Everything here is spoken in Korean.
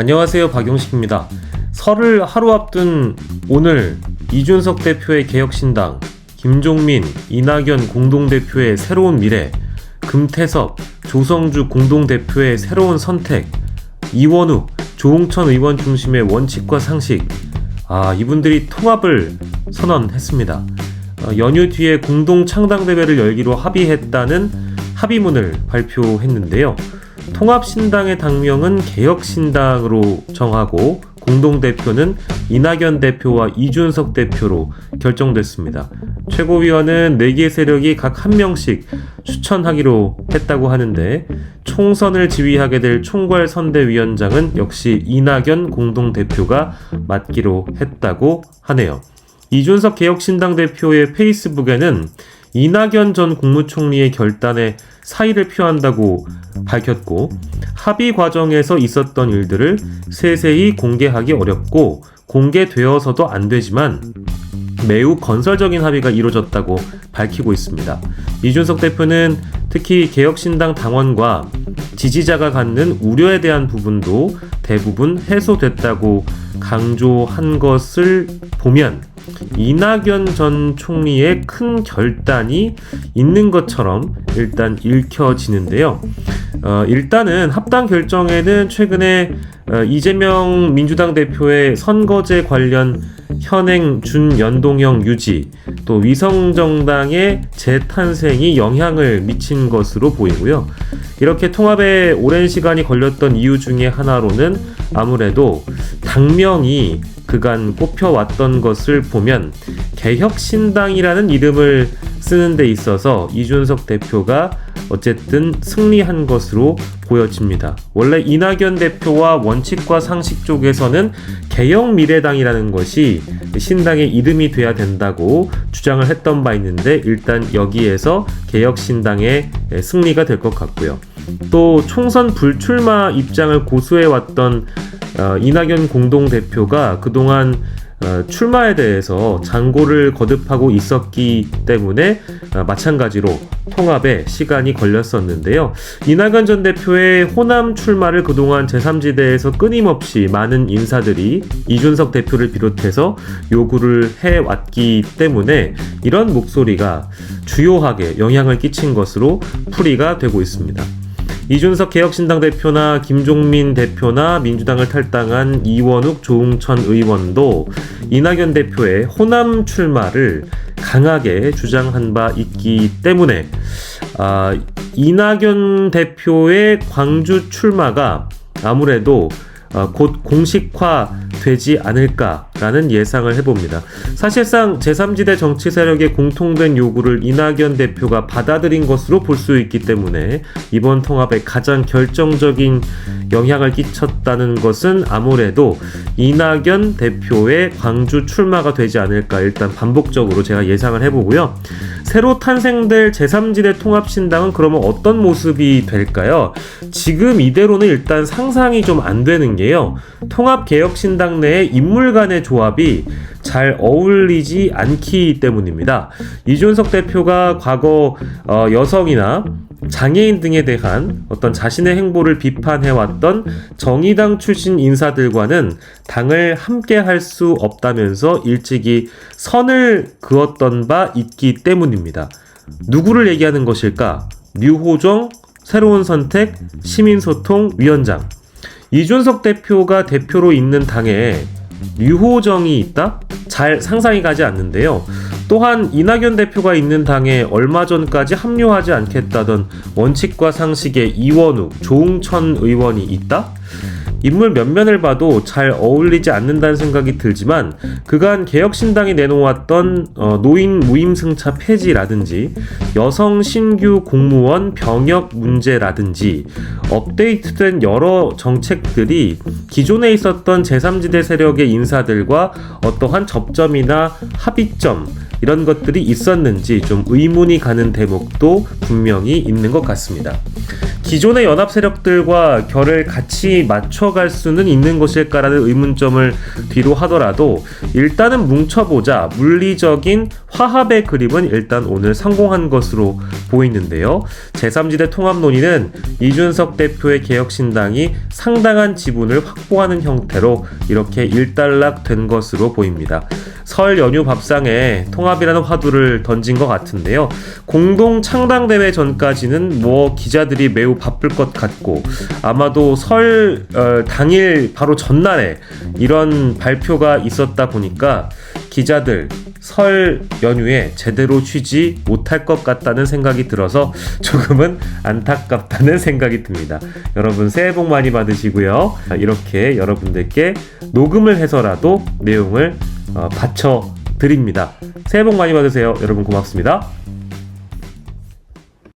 안녕하세요 박용식입니다. 설을 하루 앞둔 오늘 이준석 대표의 개혁신당, 김종민, 이낙연 공동대표의 새로운 미래, 금태섭, 조성주 공동대표의 새로운 선택, 이원욱, 조홍천 의원 중심의 원칙과 상식, 아 이분들이 통합을 선언했습니다. 어, 연휴 뒤에 공동 창당 대회를 열기로 합의했다는 합의문을 발표했는데요. 통합신당의 당명은 개혁신당으로 정하고 공동대표는 이낙연 대표와 이준석 대표로 결정됐습니다. 최고위원은 4개 세력이 각 한 명씩 추천하기로 했다고 하는데 총선을 지휘하게 될 총괄선대위원장은 역시 이낙연 공동대표가 맡기로 했다고 하네요. 이준석 개혁신당 대표의 페이스북에는 이낙연 전 국무총리의 결단에 사의를 표한다고 밝혔고 합의 과정에서 있었던 일들을 세세히 공개하기 어렵고 공개되어서도 안 되지만 매우 건설적인 합의가 이루어졌다고 밝히고 있습니다. 이준석 대표는 특히 개혁신당 당원과 지지자가 갖는 우려에 대한 부분도 대부분 해소됐다고 강조한 것을 보면 이낙연 전 총리의 큰 결단이 있는 것처럼 일단 읽혀지는데요. 어, 일단은 합당 결정에는 최근에 어, 이재명 민주당 대표의 선거제 관련 현행 준연동형 유지, 또 위성정당의 재탄생이 영향을 미친 것으로 보이고요. 이렇게 통합에 오랜 시간이 걸렸던 이유 중에 하나로는 아무래도 당명이 그간 꼽혀왔던 것을 보면 개혁신당이라는 이름을 쓰는 데 있어서 이준석 대표가 어쨌든 승리한 것으로 보여집니다. 원래 이낙연 대표와 원칙과 상식 쪽에서는 개혁미래당이라는 것이 신당의 이름이 돼야 된다고 주장을 했던 바 있는데 일단 여기에서 개혁신당의 승리가 될 것 같고요. 또 총선 불출마 입장을 고수해왔던 어, 이낙연 공동대표가 그동안 어, 출마에 대해서 장고를 거듭하고 있었기 때문에 어, 마찬가지로 통합에 시간이 걸렸었는데요. 이낙연 전 대표의 호남 출마를 그동안 제3지대에서 끊임없이 많은 인사들이 이준석 대표를 비롯해서 요구를 해왔기 때문에 이런 목소리가 주요하게 영향을 끼친 것으로 풀이가 되고 있습니다. 이준석 개혁신당 대표나 김종민 대표나 민주당을 탈당한 이원욱 조웅천 의원도 이낙연 대표의 호남 출마를 강하게 주장한 바 있기 때문에 아, 이낙연 대표의 광주 출마가 아무래도 어, 곧 공식화되지 않을까 라는 예상을 해봅니다. 사실상 제3지대 정치 세력의 공통된 요구를 이낙연 대표가 받아들인 것으로 볼 수 있기 때문에 이번 통합에 가장 결정적인 영향을 끼쳤다는 것은 아무래도 이낙연 대표의 광주 출마가 되지 않을까 일단 반복적으로 제가 예상을 해보고요. 새로 탄생될 제3지대 통합신당은 그러면 어떤 모습이 될까요? 지금 이대로는 일단 상상이 좀 안 되는 게요. 통합개혁신당 내에 인물 간의 조합이 잘 어울리지 않기 때문입니다. 이준석 대표가 과거 어, 여성이나 장애인 등에 대한 어떤 자신의 행보를 비판해왔던 정의당 출신 인사들과는 당을 함께 할 수 없다면서 일찍이 선을 그었던 바 있기 때문입니다. 누구를 얘기하는 것일까? 류호정 새로운 선택 시민소통 위원장 이준석 대표가 대표로 있는 당에 류호정이 있다? 잘 상상이 가지 않는데요. 또한 이낙연 대표가 있는 당에 얼마 전까지 합류하지 않겠다던 원칙과 상식의 이원우, 조웅천 의원이 있다? 인물 면면을 봐도 잘 어울리지 않는다는 생각이 들지만 그간 개혁신당이 내놓았던 어, 노인 무임승차 폐지라든지 여성 신규 공무원 병역 문제라든지 업데이트된 여러 정책들이 기존에 있었던 제3지대 세력의 인사들과 어떠한 접점이나 합의점 이런 것들이 있었는지 좀 의문이 가는 대목도 분명히 있는 것 같습니다. 기존의 연합 세력들과 결을 같이 맞춰갈 수는 있는 것일까라는 의문점을 뒤로 하더라도 일단은 뭉쳐보자 물리적인 화합의 그림은 일단 오늘 성공한 것으로 보이는데요. 제3지대 통합 논의는 이준석 대표의 개혁신당이 상당한 지분을 확보하는 형태로 이렇게 일단락된 것으로 보입니다. 설 연휴 밥상에 통합이라는 화두를 던진 것 같은데요. 공동 창당대회 전까지는 뭐 기자들이 매우 바쁠 것 같고 아마도 설 어, 당일 바로 전날에 이런 발표가 있었다 보니까 기자들 설 연휴에 제대로 쉬지 못할 것 같다는 생각이 들어서 조금은 안타깝다는 생각이 듭니다. 여러분 새해 복 많이 받으시고요. 이렇게 여러분들께 녹음을 해서라도 내용을 어, 바쳐 드립니다. 새해 복 많이 받으세요. 여러분 고맙습니다.